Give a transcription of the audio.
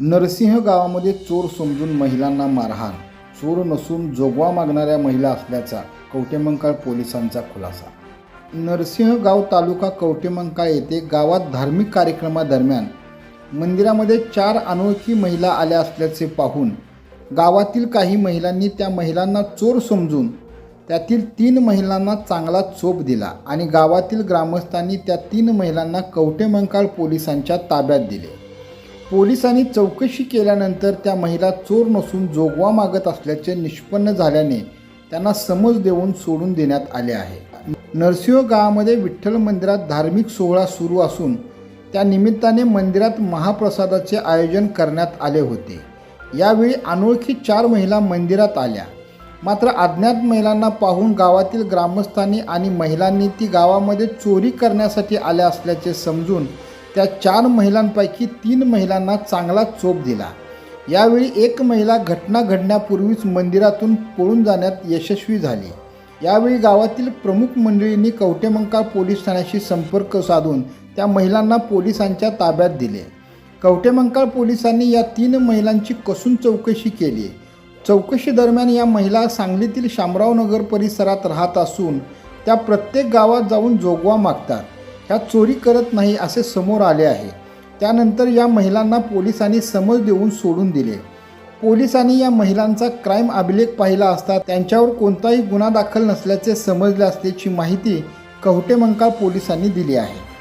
नरसिंह गावामध्ये चोर समजून महिलांना मारहाण. चोर नसून जोगवा मागणाऱ्या महिला असल्याचा कवटेमंकाळ पोलिसांचा खुलासा. नरसिंह गाव तालुका कवटेमंकाळ येथे गावात धार्मिक कार्यक्रमादरम्यान मंदिरामध्ये चार अनोळखी महिला आल्या असल्याचे पाहून गावातील काही महिलांनी त्या महिलांना चोर समजून त्यातील तीन महिलांना चांगला चोप दिला आणि गावातील ग्रामस्थांनी त्या तीन महिलांना कवटेमंकाळ पोलिसांच्या ताब्यात दिले. पोलिसांनी चौकशी केल्यानंतर त्या महिला चोर नसून जोगवा मागत असल्याचे निष्पन्न झाल्याने त्यांना समज देऊन सोडून देण्यात आले आहे. नरसिंह गावामध्ये विठ्ठल मंदिरात धार्मिक सोहळा सुरू असून त्या निमित्ताने मंदिरात महाप्रसादाचे आयोजन करण्यात आले होते. यावेळी अनोळखी चार महिला मंदिरात आल्या. मात्र अज्ञात महिलांना पाहून गावातील ग्रामस्थांनी आणि महिलांनी ती गावामध्ये चोरी करण्यासाठी आल्या असल्याचे समजून त्या चार महिलांपैकी तीन महिलांना चांगला चोप दिला. यावेळी एक महिला घटना घडण्यापूर्वीच मंदिरातून पळून जाण्यात यशस्वी झाली. यावेळी गावातील प्रमुख मंडळींनी कवटेमंकाळ पोलीस ठाण्याशी संपर्क साधून त्या महिलांना पोलिसांच्या ताब्यात दिले. कवटेमंकाळ पोलिसांनी या तीन महिलांची कसून चौकशी केली. चौकशी दरम्यान या महिला सांगलीतील शामराव नगर परिसरात राहत असून त्या प्रत्येक गावात जाऊन जोगवा मागतात. ह्या चोरी करत नाही असे समोर आले आहे. त्यानंतर या महिलांना पोलिसांनी समज देऊन सोडून दिले. पोलिसांनी या महिलांचा क्राईम अभिलेख पाहिला असता त्यांच्यावर कोणताही गुन्हा दाखल नसल्याचे समजले असल्याची माहिती कवटेमंकाळ पोलिसांनी दिली आहे.